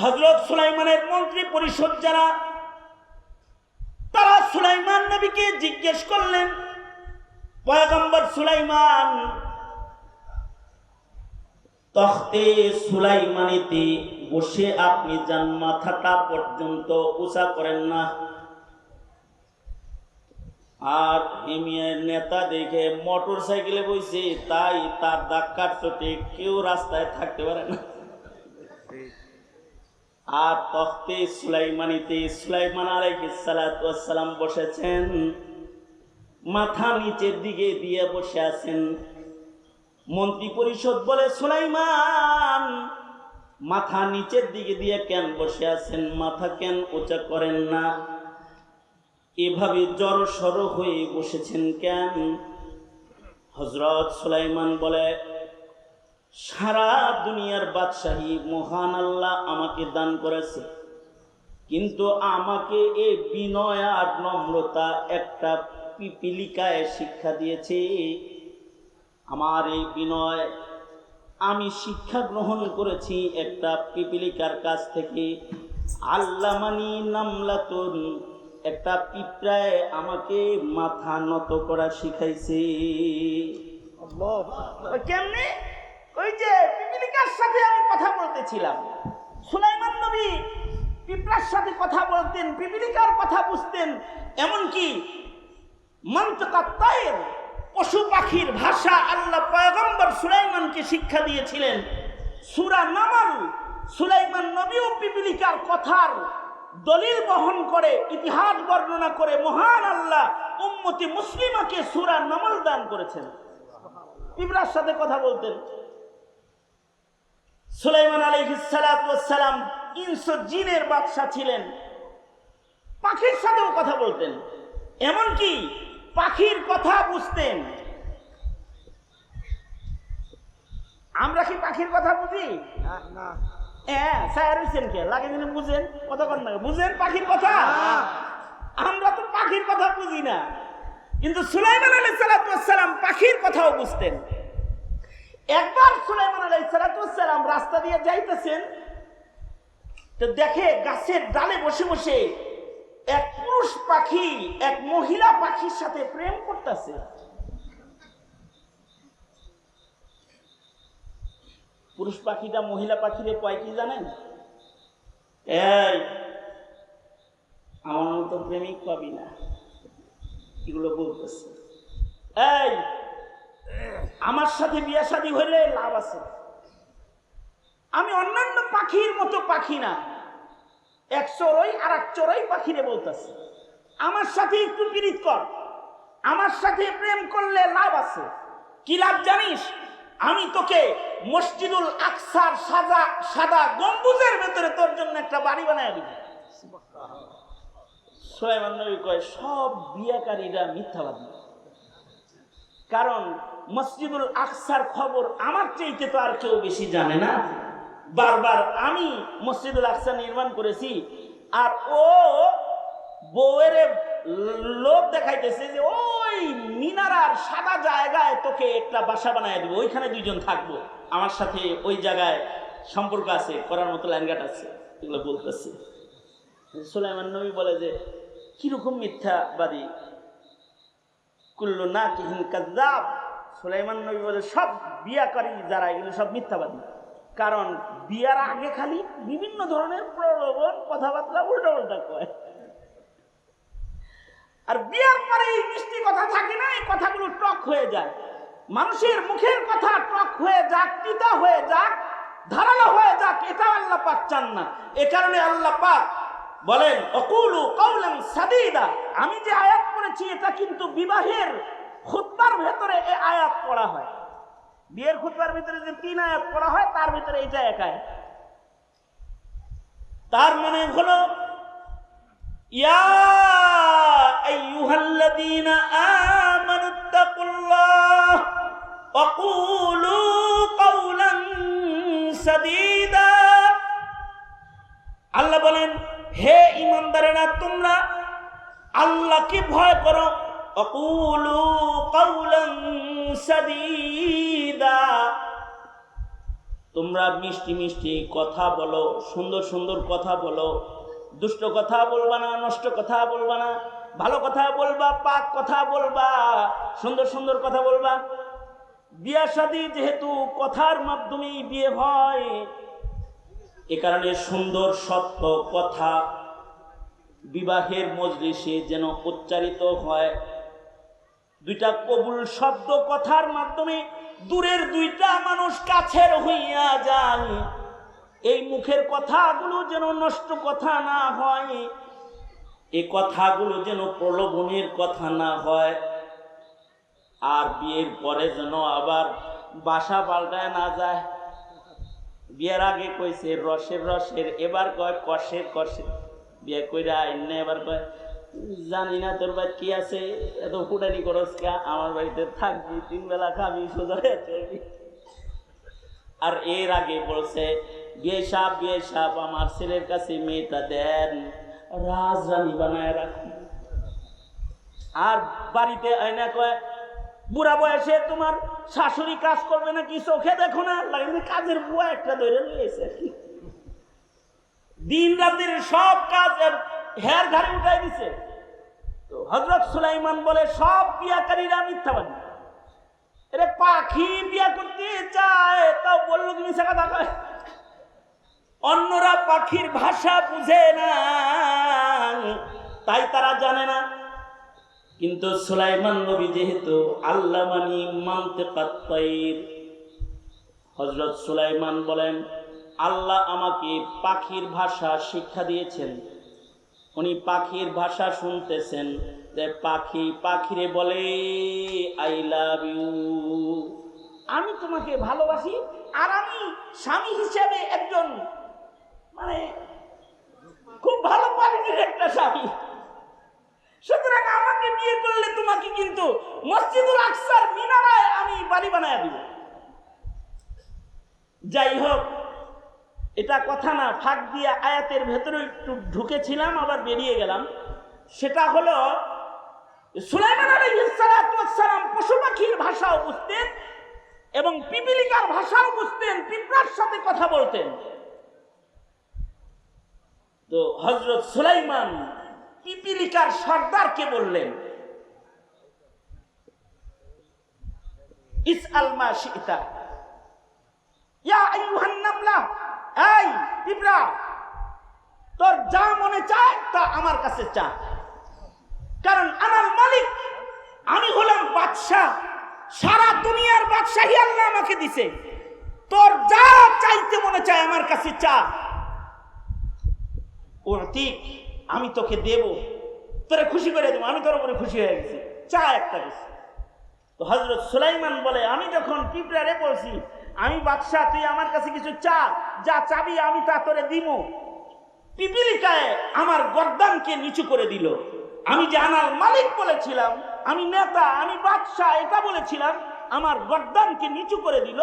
হজরত সুলাইমানের মন্ত্রী পরিষদ যারা, তারা সুলাইমান নবীকে জিজ্ঞেস করলেন, পয়গম্বর সুলাইমান, তখতে সুলাইমানিতে বসে আপনি যান, মাথাটা পর্যন্ত উঁচা করেন না। আর হিমিয়ার নেতা দেখে মোটর সাইকেলে বইছে, তাই তার ধাক্কার চোটে কেউ রাস্তায় থাকতে পারে না। আর তখতে সুলাইমানিতে সুলাইমান আলাইসালাম বসেছেন। মাথা নিচের দিকে দিয়ে বসে আছেন। মন্ত্রী পরিষদ বলে, সুলাইমান, মাথা নিচের দিকে দিয়ে কেন বসে আছেন? মাথা কেন উঁচা করেন না? এভাবে জড় সড় হয়ে বসেছেন কেন? হজরত সুলাইমান বলে সারা দুনিয়ার বাদশাহী মহান আল্লাহ আমাকে দান করেছে। কিন্তু আমাকে এই বিনয় আর নম্রতা একটা পিপিলিকায় শিক্ষা দিয়েছে। আমার এই বিনয় আমি শিক্ষা গ্রহণ করেছি একটা পিপিলিকার কাছ থেকে। আল্লামানি নামলাতুন একটা পিঁপড়ায় আমাকে মাথা নত করা শিখাইছে। কেমনে? সাথে আমি কথা বলতেছিলাম। সুলাইমান নবী পিঁপড়ার সাথে কথা বলতেন পিপিলিকার কথা বুঝতেন, এমনকি মন্তকাত্তায়ের পশু পাখির ভাষা আল্লাহ পয়গম্বর সুলাইমানকে শিক্ষা দিয়েছিলেন। সুরা নামাল সুলাইমান নবী ও পিপিলিকার কথার দলিল বহন করে, ইতিহাস বর্ণনা করে মহান আল্লাহ উম্মতি মুসলিমাকে সুরা নামাল দান করেছেন। ইব্রার সাথে কথা বলতেন। সুলাইমান আলহিসালাম ইনসো জিনের বাদশাহ ছিলেন। পাখির সাথেও কথা বলতেন। এমনকি পাখির কথা বুঝতেন। আমরা কি পাখির কথা বুঝি? হ্যাঁ স্যার হইছেন কে? লাগে যেন বুঝেন। বুঝেন পাখির কথা? আমরা তো পাখির কথা বুঝি না। কিন্তু সুলাইমান সালাম পাখির কথাও বুঝতেন। একবার সুলাইমান আলাই সালাম রাস্তা দিয়ে যাইতেছেন, তো দেখে গাছের ডালে বসে বসে এক পুরুষ পাখি, এক মহিলা পাখির সাথে প্রেম করতেছে। পুরুষ পাখিটা মহিলা পাখিরে কয়, কি জানেন? আমার মতো প্রেমিক পাবি না। এগুলো বলতেছে। এই আমার সাথে বিয়া শাদী হইলে লাভ আছে। আমি অন্যান্য পাখির মতো পাখি না। এক চড়ই আর এক চড়ই পাখিরে বলতেছে, আমার সাথে একটু পীড়িত কর। আমার সাথে প্রেম করলে লাভ আছে। কি লাভ জানিস? আমি তোকে মসজিদুল আকসার সাদা সাদা গম্বুজের ভেতরে তোর জন্য একটা বাড়ি বানায় দিব। সোলাইমান নবী কয়, সব বিয়াকারীরা মিথ্যাবাদী। কারণ মসজিদুল আকসার খবর আমার চাইতে তো আর কেউ বেশি জানে না। বারবার আমি মসজিদুল আকসা নির্মাণ করেছি আর ও বউয়ের লোভ দেখাইতেছে যে ওই মিনারার সাদা জায়গায় তোকে একটা বাসা বানায় দেবো, ওইখানে দুইজন থাকব। আমার সাথে ওই জায়গায় সম্পর্ক আছে, করার মতো ল্যান্ডগাট আছে, এগুলো বলতেছে। সুলাইমান নবী বলে যে, কীরকম মিথ্যাবাদী? কুল্লু না কিহিন কাজাব সুলাইমান নবী বলে, সব বিয়াকারী যারা, এগুলো সব মিথ্যাবাদী। কারণ বিয়ার আগে খালি বিভিন্ন ধরনের প্রলোভন, কথাবার্তা উল্টা উল্টা কয়। আর বিয়ার পরে এই মিষ্টি কথা থাকে না, এই কথাগুলো টক হয়ে যায়। মানুষের মুখের কথা টক হয়ে যাক, তিতা হয়ে যাক, ধারালো হয়ে যাক, এটা আল্লাহ পাক চান না। এ কারণে আল্লাহ পাক বলেন, অকুলু কৌলান সাদিদা। আমি যে আয়াত করেছি এটা কিন্তু বিবাহের খুতবার ভেতরে এ আয়াত পড়া হয়। বিয়ের খুতবার ভিতরে যে তিন আয়াত পড়া হয়, তার ভিতরে এটা এক আয়াত তার মানে হলো, ইয়া আল্লাহ বলেন, হে ইমানদারেরা তোমরা আল্লাহকে ভয় করো অকুলু কৌলং সাদীদা তোমরা মিষ্টি মিষ্টি কথা বলো, সুন্দর সুন্দর কথা বলো। দুষ্ট কথা বলবা না, নষ্ট কথা বলবা না। ভালো কথা বলবা, পাক কথা বলবা। সুন্দর সুন্দর কথা বলবা। বিয়া শাদী যেহেতু কথার মাধ্যমেই বিয়ে হয়, এ কারণে সুন্দর সত্য কথা বিবাহের মজলিসে যেন উচ্চারিত হয়। দুইটা কবুল শব্দ কথার মাধ্যমে দূরের দুইটা মানুষ কাছের হইয়া যায়। এই মুখের কথাগুলো যেন নষ্ট কথা না হয় এই কথাগুলো যেন প্রলোভনের কথা না হয়। আর বিয়ের পরে যেন আবার বাসা পাল্টায় না যায়। বিয়ের আগে কইছে রসের রসের, এবার কয় কষের কষের বিয়ে কইরা আইন এবার কয় জানি না তোর বাড়ি কি আছে, এত ফুটানি করস কা, আমার বাড়িতে থাকবি, তিন বেলা খাবি, সোজা আর এর আগে বলছে, বিয়ে সাপ বিয়ে সাপ, আমার ছেলের কাছে মেয়েটা দেন রাজরানী বানায় রাখুন। আর বাড়িতে আয়না কয়, বুড়া বয়সে তোমার শাশুড়ি কাজ করবে না কি চোখে দেখো না লাগে কাজের বুয়া একটা ধরে নিয়েছে। দিন রাতের সব কাজ হেয়ার ঘাড়ে উঠাই দিছে। তো হজরত সুলাইমান বলে, সব বিয়াকারীরা মিথ্যাবাদী। এরে পাখি বিয়া করতে চায়, তাও বলল তুমি সেটা দেখায় অন্যরা পাখির ভাষা বুঝে না, তাই তারা জানে না। কিন্তু সুলাইমান নবী যেহেতু আল্লাহ মানি মানতে পাত্তাইর হজরত সুলাইমান বলেন, আল্লাহ আমাকে পাখির ভাষা শিক্ষা দিয়েছেন। উনি পাখির ভাষা শুনতেছেন যে পাখি পাখিরে বলে আই লাভ ইউ আমি তোমাকে ভালোবাসি আর আমি স্বামী হিসেবে একজন মানে খুব ভালো কোয়ালিটির একটা স্বামী। সুতরাং আমাকে বিয়ে করলে তোমাকে কিন্তু মসজিদুল আকসার মিনারায় আমি বাড়ি বানায় দিব। যাই হোক এটা কথা না, ফাঁক দিয়ে আয়াতের ভেতরে একটু ঢুকেছিলাম, আবার বেরিয়ে গেলাম। সেটা হলো, সুলাইমান আলাইহিসসালাম পশু পাখির ভাষাও বুঝতেন এবং পিপিলিকার ভাষাও বুঝতেন পিঁপড়ার সাথে কথা বলতেন। তো হজরত সুলাইমান পিপিলিকার সর্দারকে বললেন, ইস আলমা সীতা ইয়া আইয়ুহান নামলা এই, পিঁপড়া, তোর যা মনে চায় তা আমার কাছে চা। কারণ আমার মালিক, আমি হলাম বাদশাহ। সারা দুনিয়ার বাদশাহী আল্লাহ আমাকে দিছে। তোর যা চাইতে মনে চায় আমার কাছে চা। ওর ঠিক আমি তোকে দেব। তোরে খুশি করে দেবো। আমি তোর উপরে খুশি হয়ে গেছি। চা একটা কিছু তো হজরত সুলাইমান বলে, আমি যখন পিঁপড়ারে বলছি আমি বাদশাহ, তুই আমার কাছে কিছু চা। যা চাবি আমি তা তোরে দিব পিপিলিকায় আমার গর্দানকে নিচু করে দিল। আমি যে মালিক বলেছিলাম, আমি নেতা, আমি বাদশাহ, এটা বলেছিলাম, আমার গর্দানকে নিচু করে দিল।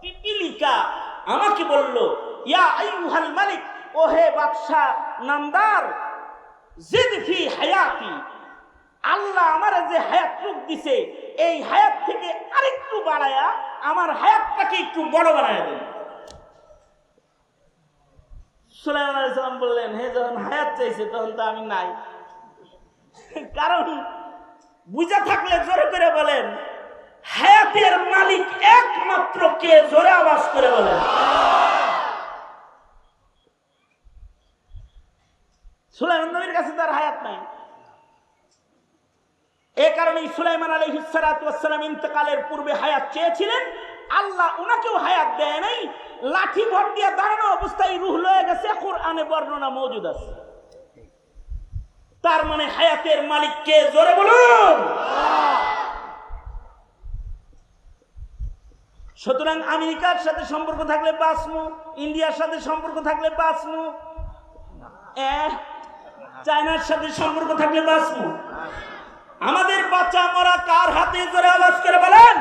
পিপিলিকা আমাকে বলল, ইয়া আইয়ুহাল মালিক ও হে বাদশাহ, নামদার, জিদ ফি হায়াতি। আল্লাহ আমার যে হায়াত রূপ দিছে, এই হায়াত থেকে আরেকটু বাড়ায়া আমার হায়াতটাকে একটু বড় বানায় দেন। সুলাইমান বললেন, হে যখন হায়াত চাইছে, তখন তো আমি নাই। কারণ বুঝা থাকলে জোরে করে বলেন, হায়াতের মালিক একমাত্র কে জোরে আওয়াজ করে বলেন। সুলাইমান নবীর কাছে তার হায়াত নাই। এ কারণে সুলাইমান আলী হিসালাম ইন্তকালের পূর্বে হায়াত চেয়েছিলেন। আল্লাহ ওনাকেও হায়াত দেয় নাই। লাঠি ভর দিয়ে দাঁড়ানো অবস্থায় রুহ লয়ে গেছে, কোরআনে বর্ণনা মজুদ আছে। তার মানে হায়াতের মালিক কে? জোরে বলুন। সুতরাং আমেরিকার সাথে সম্পর্ক থাকলে বাঁচমু, ইন্ডিয়ার সাথে সম্পর্ক থাকলে বাঁচমু। চায়নার সাথে সম্পর্ক থাকলে বাঁচমু। আমাদের বাচ্চা মরা কার হাতে জোরে আওয়াজ করে বলেন?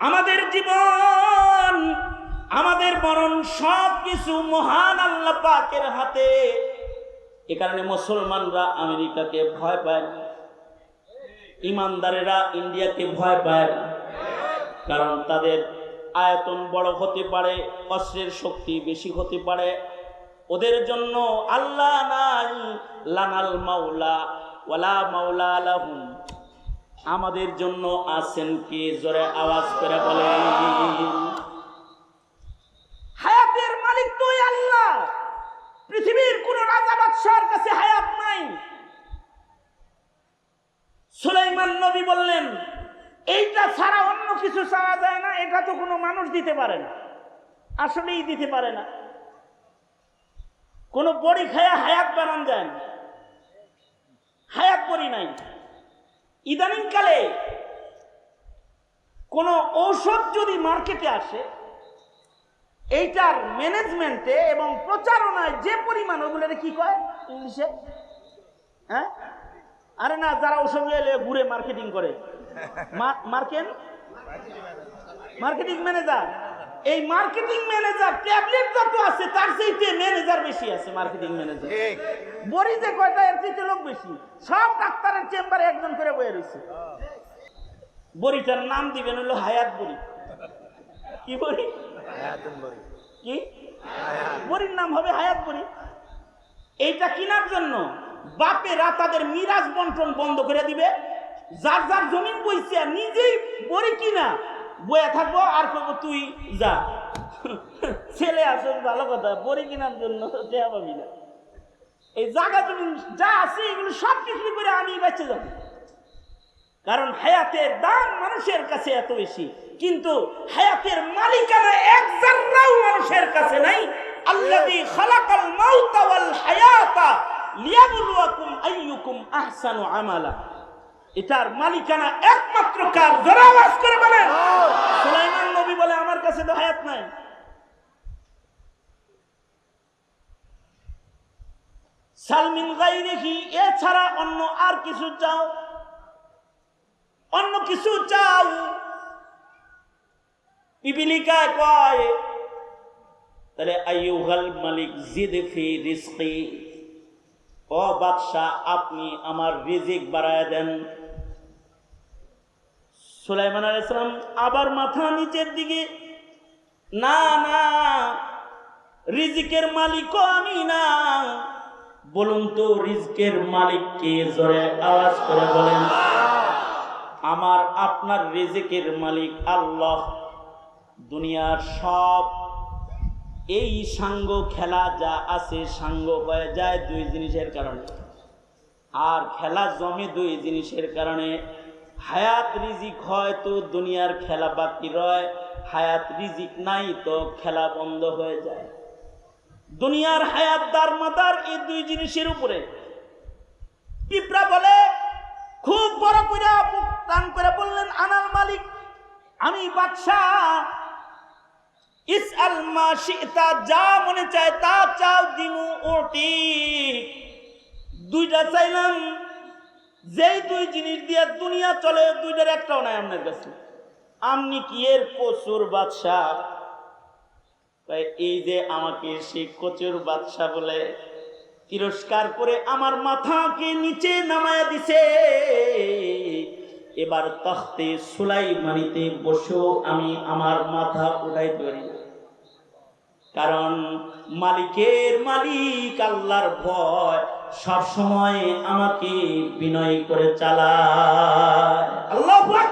আমাদের জীবন, আমাদের মরণ সব কিছু মহান আল্লাহ পাকের হাতে। এ কারণে মুসলমানরা আমেরিকাকে ভয় পায়। ইমানদারেরা ইন্ডিয়াকে ভয় পায়। কারণ তাদের আয়তন বড় হতে পারে, অস্ত্রের শক্তি বেশি হতে পারে। ওদের জন্য আল্লাহ নাই, লানাল মাওলা। ওয়ালা মাওলা আমাদের জন্য আছেন কে? জোরে আওয়াজ করে বলেন। হায়াতের মালিক তুই আল্লাহ। পৃথিবীর কোন রাজা বাদশার কাছে হায়াত নাই। সুলাইমান নবী বললেন, এইটা ছাড়া অন্য কিছু চাওয়া যায় না, এটা তো কোনো মানুষ দিতে পারে না। আসলেই দিতে পারে না। কোনো বড়ি খায়া হায়াত বানান যায় না। হায়াত বড়ি নাই। ইদানিংকালে কোনো ঔষধ যদি মার্কেটে আসে, এইটার ম্যানেজমেন্টে এবং প্রচারণায় যে পরিমাণ, ওগুলো কি কয়? ইংলিশে? হ্যাঁ? আরে না, যারা ওষুধ এলে ঘুরে মার্কেটিং করে। Market marketing manager. এই মার্কেটিং ম্যানেজার ট্যাবলেট যত আছে তার চাইতে ম্যানেজার বেশি আছে মার্কেটিং ম্যানেজার বড়ি যে কয়টা এর চাইতে লোক বেশি। সব ডাক্তারের চেম্বারে একজন করে বয়ে রয়েছে বড়িটার নাম দিবেন হলো হায়াত বড়ি। কি বড়ি? কি? বড়ির নাম হবে হায়াত বড়ি। এইটা কেনার জন্য বাপেরা তাদের মিরাজ বন্টন বন্ধ করে দিবে। যার যার জমিন বইছে নিজেই বড়ি কিনা বয়ে থাকব আর করব তুই যা। ছেলে আসে ভালো কথা বড়ি কেনার জন্য দেয়া পাবি না। এই জায়গা তুমি যা আছে এগুলো সব কিছু করে আমি বেঁচে যাব। কারণ হায়াতের দাম মানুষের কাছে এত বেশি। কিন্তু হায়াতের মালিকানা এক জাররাও মানুষের কাছে নাই। আল্লাযী খালাকাল মাউতা ওয়াল হায়াতা লিয়াবলুয়াকুম আইয়ুকুম আহসানু আমালা। এটার মালিকানা একমাত্র কার? জোরে আওয়াজ করে বলেন। সুলাইমান নবী বলে আমার কাছে তো হায়াত নাই। সালমিন গাই দেখি এছাড়া অন্য আর কিছু চাও? অন্য কিছু চাও? পিপিলিকা কয় তাহলে আইয়ুহাল মালিক জিদ ফি রিজকি। ও বাদশাহ আপনি আমার রিজিক বাড়ায় দেন। সুলাইমান আলাইসালাম আবার মাথা নিচের দিকে, না না, রিজিকের মালিকও আমি না। বলুন তো রিজকের মালিককে জোরে আওয়াজ করে বলেন, আমার, আপনার রিজিকের মালিক আল্লাহ। দুনিয়ার সব এই সাঙ্গ খেলা যা আছে সাঙ্গ হয়ে যায় দুই জিনিসের কারণে। আর খেলা জমে দুই জিনিসের কারণে হায়াত রিজিক হয় তো দুনিয়ার খেলা বাকি রয়, হায়াত রিজিক নাই তো খেলা বন্ধ হয়ে যায়। দুনিয়ার হায়াত দার মাদার এই দুই জিনিসের উপরে। পিঁপড়া বলে, খুব বড় করে টান করে বললেন আনার মালিক, আমি বাদশাহ। ইস আল শিতা, যা মনে চায় তা চাও, দিমু ওটি। দুইটা চাইলাম যেই দুই জিনিস দিয়ে দুনিয়া চলে, দুইটার একটাও নাই আপনার কাছে। আপনি কি এর প্রচুর বাদশাহ? এই যে আমাকে সে কচুর বাদশাহ বলে তিরস্কার করে আমার মাথাকে নিচে নামায়া দিছে। এবার তখতে সুলাই মারিতে বসেও আমি আমার মাথা উঠাই না। কারণ মালিকের মালিক আল্লাহর ভয় সব সময় আমাকে বিনয় করে চালায় আল্লাহ করে।